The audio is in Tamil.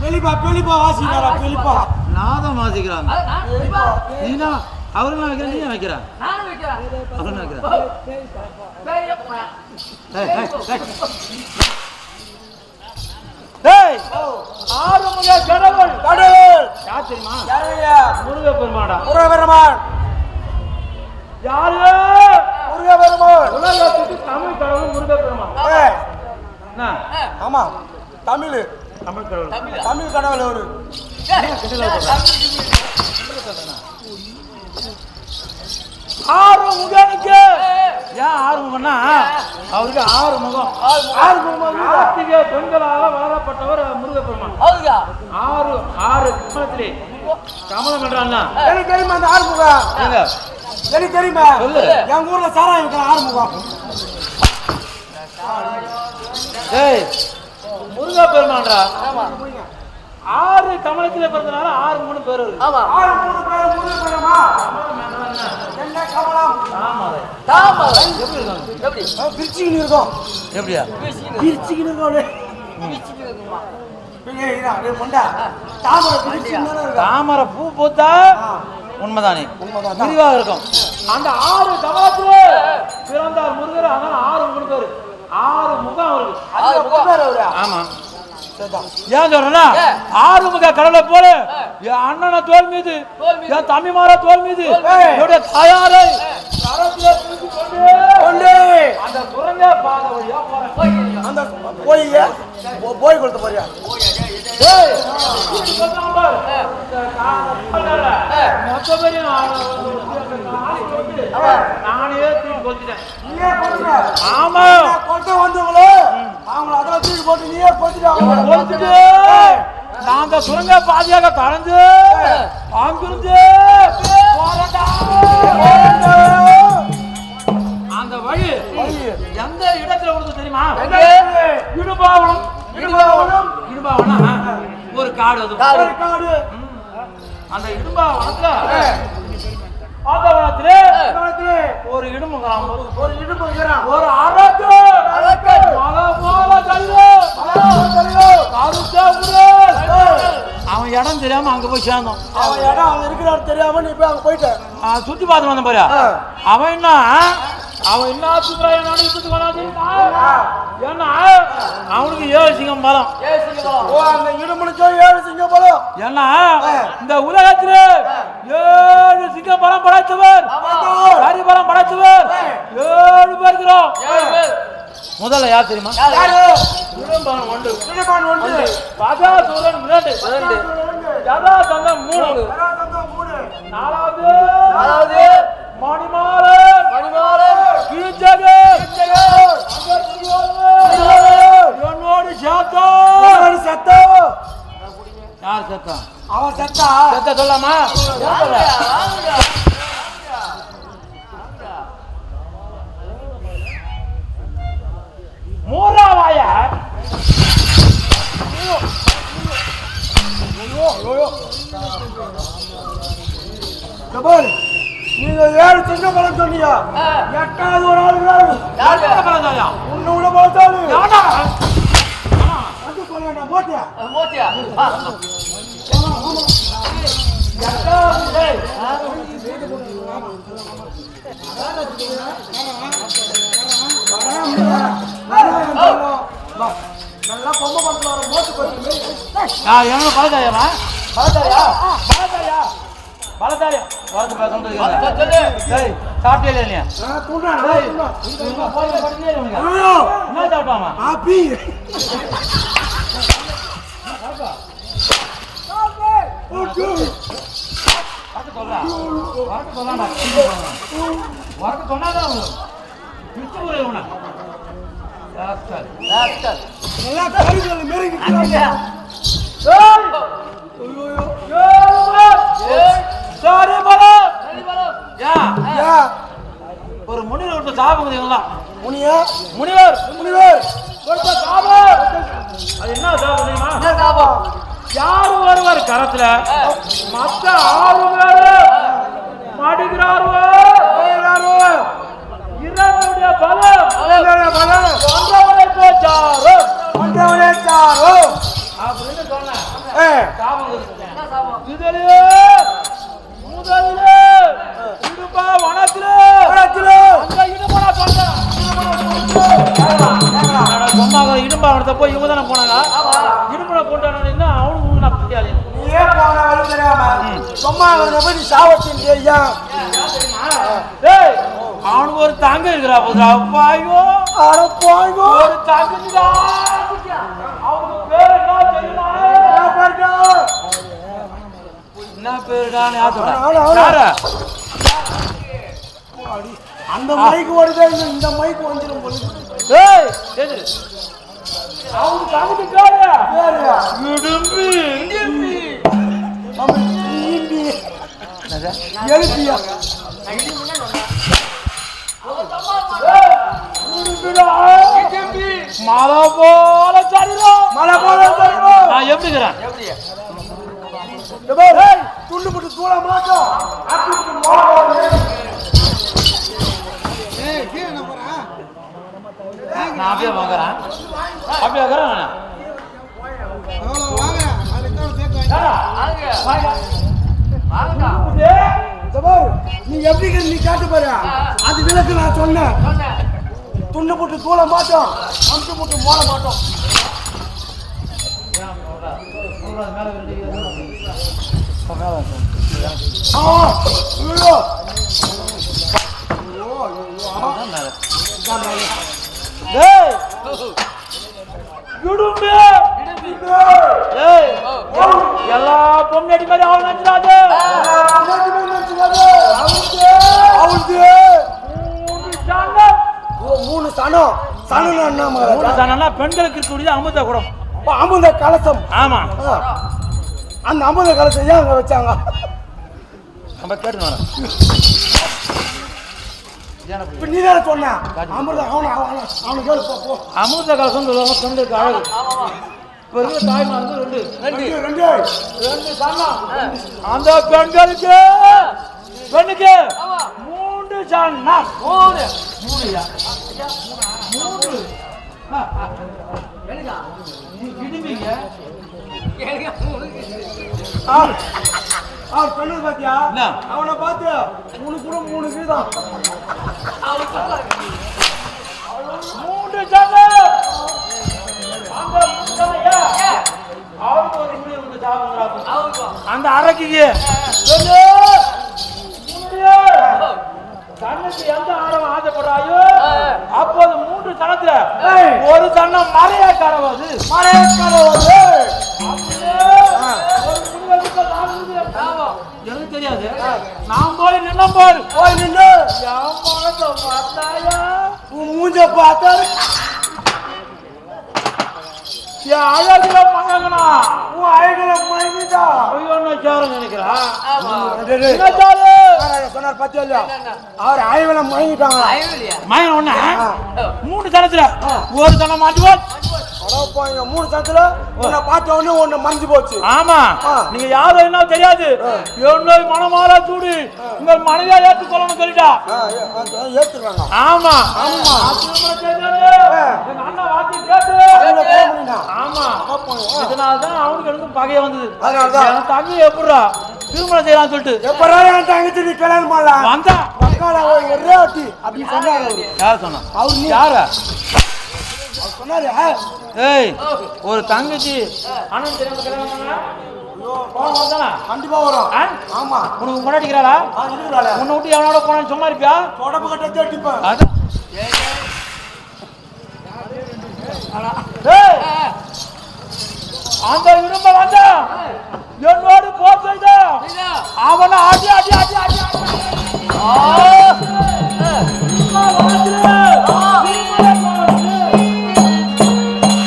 பெலிப்பா பெலிப்பா வாசிக்கிறாரா பெலிப்பா? நான். நீனா வைக்கிறேன் நீ வைக்கிறேன். நானும் வைக்கிறேன். அவரு நான் வைக்கிறேன். பெரியப்பா. ஏய், ஏய், ஏய். டேய் ஆறுமுக கடவுள். கடவுள். யார் தெரியுமா? யாரையா முருக பெருமாடா முருகபெருமான் யாரு? முருகபெருமான் உலகத்துக்கு தமிழ் கடவுள் ஆமா. தமிழ். தமிழ் கடவுள். தமிழா? கடவுள் அவரு. ஏய், தமிழ் ஆறுமுகனுக்கு. ஏன் ஆறுமுகம்னா அவருக்கு ஆறு முகம் ஆறு முகம் கார்த்திகை பெண்களால வளரப்பட்டவர் முருக பெருமான் ஹவுதா? ஆறு ஆறு கமலத்திலே. கமலம் என்றான்னா எனக்கு தெரியுமா அந்த ஆறுமுகம்? ஏங்க, எனக்கு தெரியுமா. எங்க ஊர்ல சாராயம் இருக்கிற ஆறுமுகம் ஏய் முருக பெருமான்டா ஆமா. ஆறு கமலத்திலே பிறந்தனால ஆறு மூணு பேர் இருக்கு ஆமா. ஆறு மூணு பேர் முருகபெருமா என்ன கமலம் ஆமா அது. தாமரை. எப்படி இருக்காங்க எப்படி? இருக்கோம் எப்படியா இருக்கோம் அப்படியே. வீசிக்கிட்டு இருக்குமா? தாமரை பூ பூத்தா. உண்மைதானே. விரிவாக இருக்கும் அந்த ஆறு கமலத்திலே பிறந்தார் முருகர் அதனால ஆறு மூணு பேர் ஆறு முகம் அவருக்கு. ஆமா. ஏன் சொல்றேன்னா ஏ. ஆறுமுக கடலை போல என் அண்ணனை தோல் மீது தோள் மீது. என் தம்பிமார தோல் மீது தோள் மீது. என்னுடைய தாயாரை அந்த சுரங்க பாதை வழியா போறேன். அந்த போய் போ- போய் கொடுத்த போறியா நான் தூக்கி கொத்திட்டேன். ஆமா கொண்டு வந்தவங்களே அவங்கள அதெல்லாம் தூக்கி போட்டு நீயே கொத்திட்டு நான் அந்த சுரங்க பாதையாக அங்கிருந்து போறேன்டா. அந்த வழி எந்த இடத்துல விடுது தெரியுமா எங்க? இடுபாவனம் இடுபாவனம் ஒரு காடு அது. காடு. ஒரு காடு. அந்த இடும்பாவனத்துல அந்த வனத்திலே ஒரு இடும்பு கிராமம் ஒரு இடுப்பு இருக்கிறான். ஒரு அரக்கு அரக்கு. கல்லு கருத்த உடல். அவன் இடம் தெரியாம அங்க போய் சேர்ந்தோம் அவன் இடம் அவன் இருக்கிறாரு தெரியாம நீ போய் அங்க போயிட்ட. சுத்தி பார்த்து வந்த பாரு. ஆ. அவன் என்ன அவன் என்ன சுத்துறான் அனுப்பிட்டு வராது ஏன்னா அவனுக்கு ஏழு சிங்கம் பலம். அந்த இடுமுனுச்சோ ஏழு சிங்கம் போலும்? ஏன்னா இந்த உலகத்தில் ஏழு சிங்கம் பலம் படைத்தவர். கரி பலம் படைத்தவர். ஏழு பேர் இருக்கிறோம். ஏழு பேர். முதல்ல யார் தெரியுமா? ஒன்று. ஒன்று. பகாசுரன் இரண்டு. ரெண்டு. ஜதாசந்தம் மூணு. நாலாவது. மணிமாறன். கீழ்ஜகன் என்னோடு சேர்த்தா சத்தம் யார் சேர்த்தா அவன் சத்தா சொல்லாமா வாங்க, நீங்க ஏழு சிங்கம் பலம் சொன்னீங்க. எட்டாவது ஒரு ஆள்? உன்னை விட யாரா வந்து சொல்ல மோத்தியா? வா. நல்லா பொம்மை படத்துல வர மோட்டு போயிட்டு நான் என்ன பலதாயமா பலதாரியா வரது பேச வந்து சொல்லு. டேய் சாப்பிட்டே இல்லையா? என்ன சாப்பிட்டாமா ஆப்பி. வரட்டு சொன்னாதான். நல்லா மாரி அங்க. ஏய். சோறு பலம் யா. யா. ஒரு முனிவர் விட்டு சாபம் எங்கெல்லாம் முனியா? முனிவர். முனிவர். கொடுத்த சாபம். அது என்ன சாபம் தெரியுமா? என்ன சாபம்? யார் ஒருவர் கரத்துல மத்த ஆறு பேர் மாடுகிறாரோ இறைவனுடைய பலம் பலம் கொண்டவனை போச்சாரோ? கொண்டவனை சாரோ அப்படின்னு சொன்ன சாபம்? இதுலயே சொன்னாங்க இடும்பா அவனத்தை போய் இவங்க தானே போனாங்க? இடும்புல கொண்டாடினா அவனுக்கு நான் பிரியாளி ஏன் போன சும்மா அவனை போய் நீ சாவத்தின் தெரியா அவனுக்கு ஒரு தாங்க இருக்கிறா போதுரா. அப்பாயோ. அட ஒரு தாங்க என்ன பேருடா ஞாபகம் ஆளு, ஆளு. யாரா? அந்த மைக் ஓடுதே இந்த- இந்த மைக் வந்துடும் போல பேரு? பேரு இடும்பி நம்ம ஈம்பி எழுப்பியா? மலை போல போல தருவோம் நான் எப்படி இருக்கிறேன் துண்டு போட்டு தூள மாட்டோம் ஆட்டி விட்டு மோளம் நான் அப்படியே வாங்குறேன் அப்படியே வாங்குறேன் நான். நீ எப்படி நீ காட்டு பாரு. அது விளக்கு நான் சொன்னேன். துண்டு போட்டு தூள மாட்டோம் அமுத்து போட்டு மோள மாட்டோம். அவன் நினைச்சிடாது அம்மாச்சி மேல நினைச்சுக்காத. அவுத்து. மூணு சனம் சனம் மூணு? சாணம்னா பெண்களுக்கு இருக்கக்கூடிய அமுத குடம் அமுத கலசம் ஆமா. அந்த அமுத கலசம் ஏன் அங்க வச்சாங்க? நம்ம கேட்டு வரேன் இப்ப நீ தானே சொன்ன. அமிர்த அவனை அவனை அவனை கேளு போ, போ. அமிர்த கலசம் சொல்லுவாங்க பெண்களுக்கு அழகு இப்ப இருக்கிற தாய்மார் வந்து ரெண்டு. ரெண்டு. ரெண்டு ரெண்டு. சன்னம் அந்த பெண்களுக்கு பெண்ணுக்கு மூன்று சன்னம் மூணு. எனக்கு அவன் சொன்னது பாத்தியா? அவனை பார்த்து மூணு கூட மூணு வீதம் அவர் மூன்று ஏன்? அவருக்கு ஒரு அவருக்கும் அந்த அரைக்குங்க என் அழகுல மகங்கனா உன் அழகுல மயங்கிட்டா ஐயோ நான் சேரம் நினைக்கிறா? ஆமா. டேய், டேய். என்ன சாரு? மகாராஜா சொன்னார் பாத்தியா இல்லையா? அவர் அழகுல மயங்கிட்டாங்க மகன் ஒண்ணு. மூணு தனத்துல ஒரு தனம் மாட்டுவோம். மூணு சத்துல உன்னை பார்த்த உடனே உன்னை மறைஞ்சு போச்சு. ஆமா. நீங்க யாரும் என்ன தெரியாது. என்னை மனமாற சூடு. உங்கள் மனைவியா ஏற்றுக்கொள்ளணும் சொல்லிட்டா. ஆ, ஏ- ஆ, ஏத்துக்கிறாங்க ஆமா. ஆமா. அண்ணன் வார்த்தை கேட்டு? ஆமா. இதனாலதான் அவனுக்கு எனக்கும் பகைய வந்தது. அதனாலதான். தம்பி எப்படிடா திருமணம் செய்யலாம்னு சொல்லிட்டு. எப்படா என் தங்கச்சி? நீ கல்யாணம் பண்ணலாம் வந்தா. ஒரு அவரு. யார் சொன்னா? அவர் யார? சொன்னாரு ஏய் ஒரு தங்கச்சி. அண்ணன் தெரியாம கல்யாணம் பண்ணா? கண்டிப்பா வரும். ஆ? ஆமா. உனக்கு முன்னாடிக்கிறாளா ஆ, இருக்கிறாளே. உன்னை விட்டு எவனோட போனான்னு சும்மா இருப்பியா? தொடப்பு கட்ட தேடிப்பேன் அது? ஏய், அந்த இரும்ப வந்த. என்னோடு இதா அவனை அடி அடி அடி அடி